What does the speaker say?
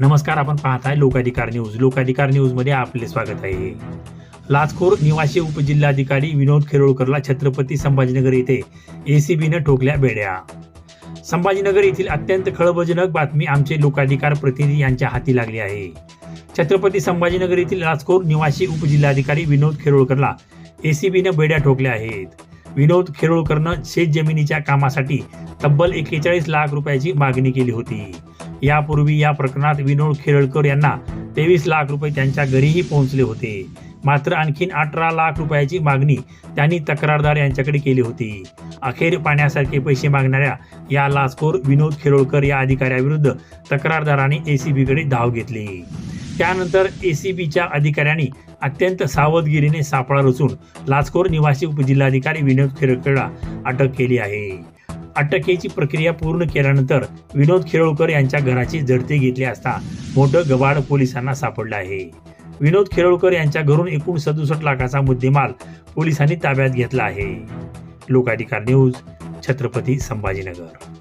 नमस्कार आपण पाहताय लोकाधिकार न्यूज. लोकाधिकार न्यूजमध्ये आपले स्वागत आहे. लाचखोर निवासी उपजिल्हाधिकारी विनोद खेरोळकरला छत्रपती संभाजीनगर येथे एसीबीनं ठोकल्या बेड्या. संभाजीनगर येथील अत्यंत खळबळजनक बातमी आमचे लोकाधिकार प्रतिनिधी यांच्या हाती लागली आहे. छत्रपती संभाजीनगर येथील लाचखोर निवासी उपजिल्हाधिकारी विनोद खेरोळकरला एसीबीनं बेड्या ठोकल्या आहेत. विनोद खेरोळकरनं शेत जमिनीच्या कामासाठी तब्बल एक्केचाळीस लाख रुपयाची मागणी केली होती. यापूर्वी या प्रकरणात विनोद खेरळकर यांना तेवीस लाख रुपये त्यांच्या घरीही पोहोचले होते. मात्र आणखीन अठरा लाख रुपयाची मागणी त्यांनी तक्रारदार यांच्याकडे केली होती. अखेर पाण्यासारखे पैसे मागणाऱ्या या लाचखोर विनोद खेरोळकर या अधिकाऱ्याविरुद्ध तक्रारदाराने एसीबीकडे धाव घेतली. त्यानंतर एसीबीच्या अधिकाऱ्यांनी अत्यंत सावधगिरीने सापळा रचून लाचखोर निवासी उपजिल्हाधिकारी विनोद खेरोळकरला अटक केली आहे. अटकेची प्रक्रिया पूर्ण केल्यानंतर विनोद खेळोळकर यांच्या घराची झडती घेतली असता मोठं गबाड पोलिसांना सापडलं आहे. विनोद खेळोळकर यांच्या घरून एकूण सदुसष्ट लाखाचा मुद्देमाल पोलिसांनी ताब्यात घेतला आहे. लोकाधिकार न्यूज छत्रपती संभाजीनगर.